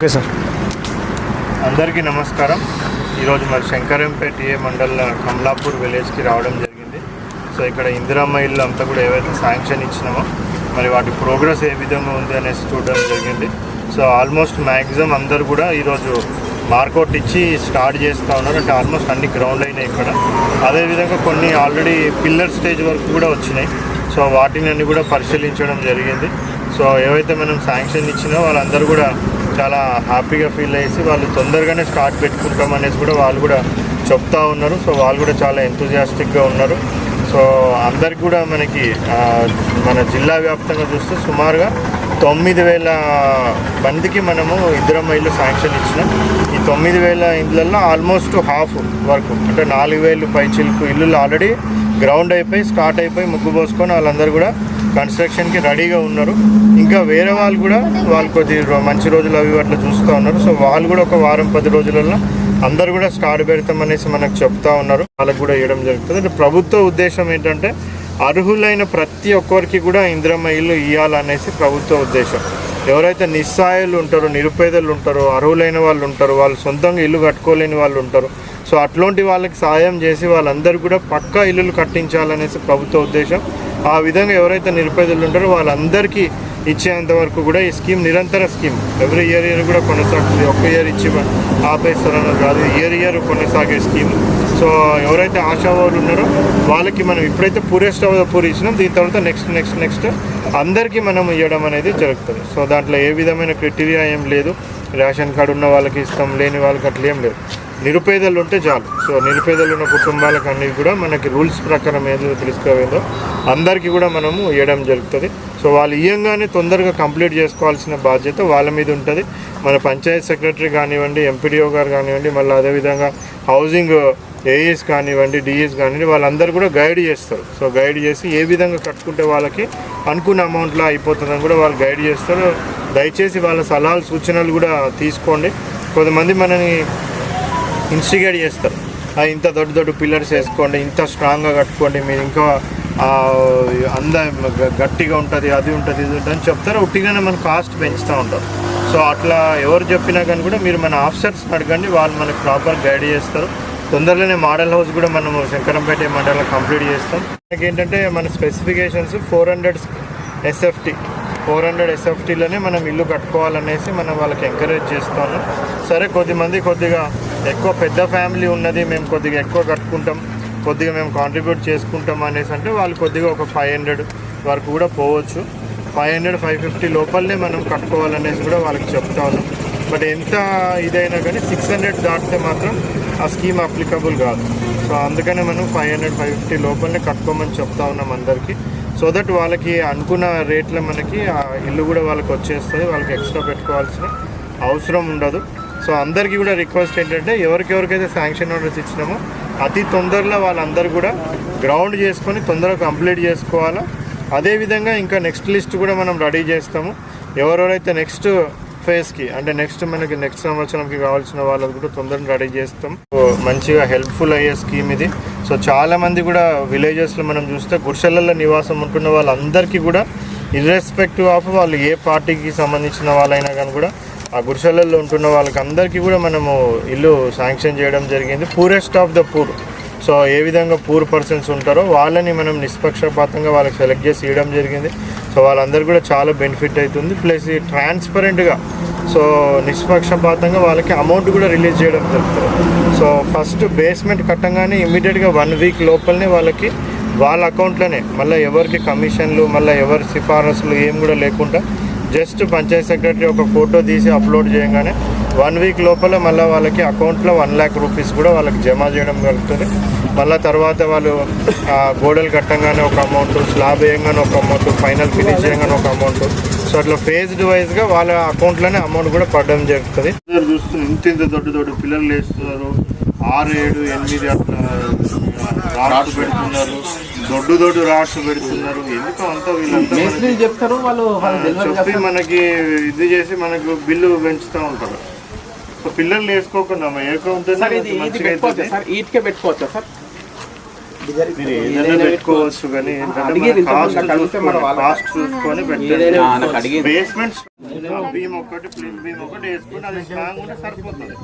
Okay sir. అందరికీ నమస్కారం. ఈరోజు మరి శంకరంపేట ఏ మండల కమలాపూర్ విలేజ్కి రావడం జరిగింది. సో ఇక్కడ ఇందిరమ్మ ఇల్లు అంతా కూడా ఏవైతే శాంక్షన్ ఇచ్చినామో మరి వాటి ప్రోగ్రెస్ ఏ విధంగా ఉంది అనేసి చూడడం జరిగింది. సో ఆల్మోస్ట్ మ్యాక్సిమం అందరు కూడా ఈరోజు మార్కౌట్ ఇచ్చి స్టార్ట్ చేస్తూ ఉన్నారు. అంటే ఆల్మోస్ట్ అన్ని గ్రౌండ్ అయినాయి ఇక్కడ. అదేవిధంగా కొన్ని ఆల్రెడీ పిల్లర్ స్టేజ్ వరకు కూడా వచ్చినాయి. సో వాటిని అన్ని కూడా పరిశీలించడం జరిగింది. సో ఏవైతే మనం శాంక్షన్ ఇచ్చినా వాళ్ళందరూ కూడా చాలా హ్యాపీగా ఫీల్ అయ్యేసి వాళ్ళు తొందరగానే స్టార్ట్ పెట్టుకుంటాం అనేసి కూడా వాళ్ళు కూడా చెప్తా ఉన్నారు. సో వాళ్ళు కూడా చాలా ఎంతూజియాస్టిక్గా ఉన్నారు. సో అందరికి కూడా మనకి మన జిల్లా వ్యాప్తంగా చూస్తే సుమారుగా తొమ్మిది వేల మందికి మనము ఇద్దరం ఇల్లు శాంక్షన్ ఇచ్చినాం. ఈ తొమ్మిది వేల ఇళ్ళల్లో ఆల్మోస్ట్ హాఫ్ వరకు అంటే నాలుగు వేలు పై చిలుకు ఇల్లులు ఆల్రెడీ గ్రౌండ్ అయిపోయి స్టార్ట్ అయిపోయి ముగ్గు పోసుకొని వాళ్ళందరూ కూడా కన్స్ట్రక్షన్కి రెడీగా ఉన్నారు. ఇంకా వేరే వాళ్ళు కూడా వాళ్ళు కొద్ది మంచి రోజులు అవి అట్లా చూస్తూ ఉన్నారు. సో వాళ్ళు కూడా ఒక వారం పది రోజులలో అందరు కూడా స్టార్ట్ పెడతామనేసి మనకు చెప్తా ఉన్నారు. వాళ్ళకు కూడా ఇవ్వడం జరుగుతుంది. అంటే ప్రభుత్వ ఉద్దేశం ఏంటంటే అర్హులైన ప్రతి ఒక్కరికి కూడా ఇందిరమ్మ ఇల్లు ఇవ్వాలనేసి ప్రభుత్వ ఉద్దేశం. ఎవరైతే నిస్సాయులు ఉంటారో నిరుపేదలు ఉంటారో అర్హులైన వాళ్ళు ఉంటారో వాళ్ళు సొంతంగా ఇల్లు కట్టుకోలేని వాళ్ళు ఉంటారు సో అట్లాంటి వాళ్ళకి సాయం చేసి వాళ్ళందరూ కూడా పక్కా ఇల్లులు కట్టించాలనేసి ప్రభుత్వ ఉద్దేశం. ఆ విధంగా ఎవరైతే నిరుపేదలు ఉంటారో వాళ్ళందరికీ ఇచ్చేంత వరకు కూడా ఈ స్కీమ్ నిరంతర స్కీమ్. ఎవ్రీ ఇయర్ ఇయర్ కూడా కొనసాగుతుంది. ఒక్క ఇయర్ ఇచ్చి ఆపేస్తారన్నది కాదు ఇయర్ ఇయర్ కొనసాగే స్కీమ్. సో ఎవరైతే ఆశావాళ్ళు ఉన్నారో వాళ్ళకి మనం ఇప్పుడైతే పూరేస్ట్ పూరి ఇచ్చినాం దీని తర్వాత నెక్స్ట్ నెక్స్ట్ నెక్స్ట్ అందరికీ మనం ఇవ్వడం అనేది జరుగుతుంది. సో దాంట్లో ఏ విధమైన క్రైటీరియా ఏం లేదు. రేషన్ కార్డు ఉన్న వాళ్ళకి ఇస్తాం లేని వాళ్ళకి అట్లా ఏం లేదు. నిరుపేదలు ఉంటే చాలు. సో నిరుపేదలు ఉన్న కుటుంబాలకు అన్ని కూడా మనకి రూల్స్ ప్రకారం ఏదో తెలుసుకోవేందో అందరికీ కూడా మనము ఇవ్వడం జరుగుతుంది. సో వాళ్ళు ఇయ్యంగానే తొందరగా కంప్లీట్ చేసుకోవాల్సిన బాధ్యత వాళ్ళ మీద ఉంటుంది. మన పంచాయత్ సెక్రటరీ కానివ్వండి ఎంపీడీఓ గారు కానివ్వండి మళ్ళీ అదేవిధంగా హౌసింగ్ ఏఎస్ కానివ్వండి డిఎస్ కానివ్వండి వాళ్ళందరూ కూడా గైడ్ చేస్తారు. సో గైడ్ చేసి ఏ విధంగా కట్టుకుంటే వాళ్ళకి అనుకున్న అమౌంట్లో అయిపోతుందని కూడా వాళ్ళు గైడ్ చేస్తారు. దయచేసి వాళ్ళ సలహాలు సూచనలు కూడా తీసుకోండి. కొంతమంది మనని ఇన్స్టిగేట్ చేస్తారు ఆ, ఇంత దొడ్డు దొడ్డు పిల్లర్స్ వేసుకోండి ఇంత స్ట్రాంగ్గా కట్టుకోండి మీరు ఇంకా అంద గట్టిగా ఉంటుంది అది ఉంటుంది ఇది ఉంటుంది అని చెప్తారు. ఉట్టిగానే మన కాస్ట్ పెంచుతూ ఉంటారు సో అట్లా ఎవరు చెప్పినా కానీ కూడా మీరు మన ఆఫీసర్స్ అడగండి వాళ్ళు మనకు ప్రాపర్ గైడ్ చేస్తారు. తొందరలోనే మోడల్ హౌస్ కూడా మనము శంకరంపేట మండలం కంప్లీట్ చేస్తాం. మనకి ఏంటంటే మన specifications four hundred SFT four hundred ఎస్ఎఫ్టీలోనే మనం ఇల్లు కట్టుకోవాలనేసి మనం వాళ్ళకి ఎంకరేజ్ చేస్తాను సరే కొద్దిమంది కొద్దిగా ఎక్కువ పెద్ద ఫ్యామిలీ ఉన్నది మేము కొద్దిగా ఎక్కువ కట్టుకుంటాం కొద్దిగా మేము కాంట్రిబ్యూట్ చేసుకుంటాం అనేసి అంటే వాళ్ళు కొద్దిగా ఒక ఫైవ్ హండ్రెడ్ వరకు కూడా పోవచ్చు. ఫైవ్ హండ్రెడ్ ఫైవ్ ఫిఫ్టీ లోపలనే మనం కట్టుకోవాలనేసి కూడా వాళ్ళకి చెప్తాను బట్ ఎంత ఇదైనా కానీ సిక్స్ హండ్రెడ్ దాటితే మాత్రం ఆ స్కీమ్ అప్లికబుల్ కాదు. సో అందుకనే మనం ఫైవ్ హండ్రెడ్ ఫైవ్ ఫిఫ్టీ లోపలనే కట్టుకోమని చెప్తా ఉన్నాం అందరికీ. సో దట్ వాళ్ళకి అనుకున్న రేట్లో మనకి ఆ ఇల్లు కూడా వాళ్ళకి వచ్చేస్తుంది వాళ్ళకి ఎక్స్ట్రా పెట్టుకోవాల్సిన అవసరం ఉండదు. సో అందరికీ కూడా రిక్వెస్ట్ ఏంటంటే ఎవరికెవరికైతే శాంక్షన్ ఆర్డర్స్ ఇచ్చినామో అతి తొందరలో వాళ్ళందరూ కూడా గ్రౌండ్ చేసుకొని తొందరగా కంప్లీట్ చేసుకోవాలా. అదేవిధంగా ఇంకా నెక్స్ట్ లిస్ట్ కూడా మనం రెడీ చేస్తాము. ఎవరెవరైతే నెక్స్ట్ ఫేస్కి అంటే నెక్స్ట్ మనకి నెక్స్ట్ సంవత్సరంకి కావాల్సిన వాళ్ళకి కూడా తొందరగా రెడీ చేస్తాం. మంచిగా హెల్ప్ఫుల్ అయ్యే స్కీమ్ ఇది. సో చాలామంది కూడా విలేజెస్లో మనం చూస్తే గుడిసెలలో నివాసం ఉంటున్న వాళ్ళందరికీ కూడా ఇర్రెస్పెక్టివ్ ఆఫ్ వాళ్ళు ఏ పార్టీకి సంబంధించిన వాళ్ళైనా కానీ కూడా ఆ గుడిసెలలో ఉంటున్న వాళ్ళకి అందరికీ కూడా మనము ఇల్లు శాంక్షన్ చేయడం జరిగింది. Poorest of the poor so ఏ విధంగా పూర్ పర్సన్స్ ఉంటారో వాళ్ళని మనం నిష్పక్షపాతంగా వాళ్ళకి సెలెక్ట్ చేసి ఇవ్వడం జరిగింది. సో వాళ్ళందరూ కూడా చాలా బెనిఫిట్ అవుతుంది. ప్లస్ ఈ ట్రాన్స్పరెంట్గా సో నిష్పక్షపాతంగా వాళ్ళకి అమౌంట్ కూడా రిలీజ్ చేయడం జరుగుతుంది. సో ఫస్ట్ బేస్మెంట్ కట్టంగానే ఇమీడియట్గా వన్ వీక్ లోపలనే వాళ్ళకి వాళ్ళ అకౌంట్లోనే మళ్ళీ ఎవరికి కమిషన్లు మళ్ళీ ఎవరి సిఫారసులు ఏం కూడా లేకుండా జస్ట్ పంచాయత్ సెక్రటరీ ఒక ఫోటో తీసి అప్లోడ్ చేయగానే వన్ వీక్ లోపల మళ్ళీ వాళ్ళకి అకౌంట్లో వన్ ల్యాక్ రూపీస్ కూడా వాళ్ళకి జమ చేయడం జరుగుతుంది. మళ్ళీ తర్వాత వాళ్ళు ఆ, గోడలు కట్టంగానే ఒక అమౌంట్ స్లాబ్ వేయంగానే ఒక అమౌంట్ ఫైనల్ ఫినిష్ చేయగానే ఒక అమౌంట్. సో అట్లా ఫేజ్డ్ వైజ్గా వాళ్ళ అకౌంట్లోనే అమౌంట్ కూడా పడడం జరుగుతుంది. చూస్తున్నారు ఇంత ఇంత దొడ్డు దొడ్డు పిల్లలు వేస్తున్నారు ఆరు ఏడు ఎనిమిది అట్లా రాడ్స్ పెడుతున్నారు. దొడ్డు దొడ్డు రాడ్స్ పెడుతున్నారు. ఎందుకు అంతా వీళ్ళంతా మనకి- చెప్తారు వాళ్ళు వాళ్ళు చెప్పి మనకి ఇది చేసి మనకు బిల్లు పెంచుతూ ఉంటారు. సో పిల్లలు వేసుకోకుండా ఈట్కే పెట్టుకోవచ్చా సార్? పెట్టుకోవచ్చు కానీ కాస్ట్ కాస్ట్ చూసుకొని పెట్టండి. బేస్మెంట్ బీమ్ ఒకటి ప్లిన్ బీమ్ ఒకటి వేసుకుంటే అది స్ట్రాంగ్ ఉంటే సరిపోతుంది.